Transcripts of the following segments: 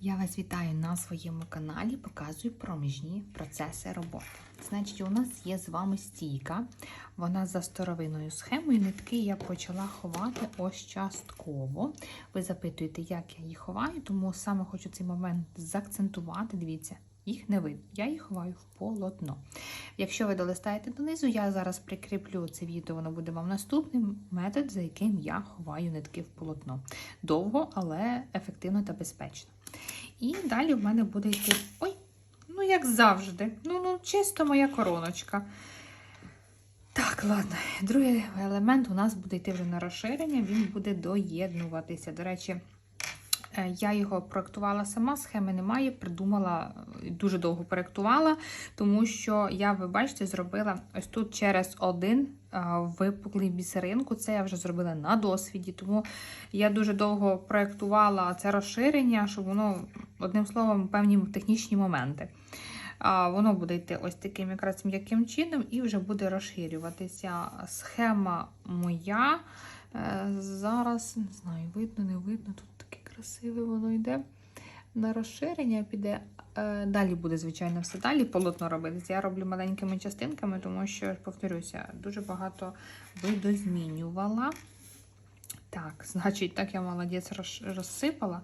Я вас вітаю на своєму каналі, показую проміжні процеси роботи. Значить, у нас є з вами стійка, вона за старовинною схемою. Нитки я почала ховати ось частково. Ви запитуєте, як я їх ховаю, тому саме хочу цей момент заакцентувати. Дивіться, їх не видно. Я їх ховаю в полотно. Якщо ви долистаєте донизу, я зараз прикріплю це відео, воно буде вам наступним метод, за яким я ховаю нитки в полотно. Довго, але ефективно та безпечно. І далі в мене буде йти. Ой, ну як завжди. Ну, ну, чисто моя короночка. Так, ладно. Другий елемент у нас буде йти вже на розширення, він буде доєднуватися. До речі, я його проектувала сама, схеми немає, придумала, е, дуже довго проектувала, тому що я, ви бачите, зробила ось тут через один е, випуклий бісеринку. Це я вже зробила на досвіді, тому я дуже довго проектувала це розширення, щоб воно, одним словом, певні технічні моменти. Воно буде йти ось таким якраз м'яким чином і вже буде розширюватися. Схема моя. Е, Зараз не знаю, видно, не видно. Тут красиве воно йде. На розширення піде. Е, Далі буде, звичайно, все далі полотно робитися. Я роблю маленькими частинками, тому що, повторюся, дуже багато видозмінювала. Так, значить, так я молодець роз- розсипала.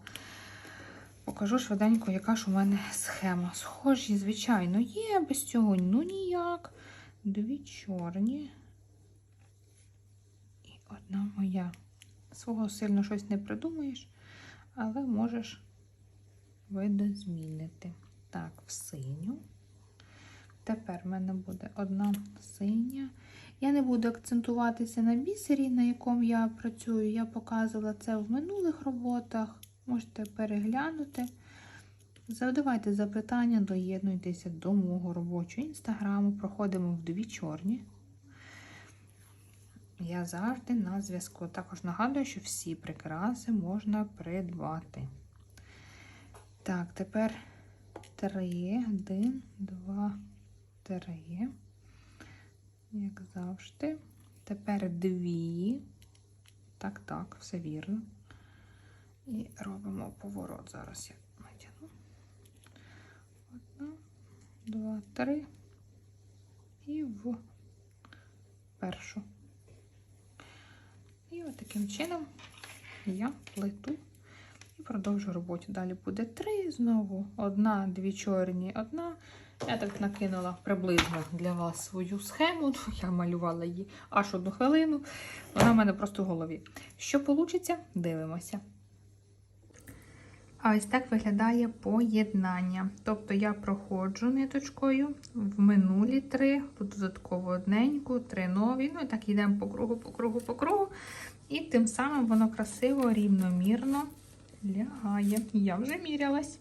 Покажу швиденько, яка ж у мене схема. Схожі, звичайно, є без цього. Ну ніяк. Дві чорні. І одна моя. Свого сильно щось не придумаєш, але можеш видозмінити. Так, в синю. Тепер в мене буде одна синя. Я не буду акцентуватися на бісері, на якому я працюю. Я показувала це в минулих роботах. Можете переглянути. Задавайте запитання, доєднуйтеся до мого робочого інстаграму. Проходимо в дві чорні. Я завжди на зв'язку. Також нагадую, що всі прикраси можна придбати. Так, тепер три, один, два, три. Як завжди. Тепер дві. Так, так, все вірно. І робимо поворот. Зараз я натягну. Одна, два, три. І в першу. Таким чином я плету і продовжу роботу. Далі буде три, знову одна, дві чорні, одна. Я так накинула приблизно для вас свою схему. Я малювала її аж одну хвилину. Вона в мене просто в голові. Що вийде, дивимося. А ось так виглядає поєднання. Тобто я проходжу ниточкою в минулі три, додатково одненьку, три нові. Ну і так йдемо по кругу, по кругу, по кругу. І тим самим воно красиво, рівномірно лягає. Я вже мірялась.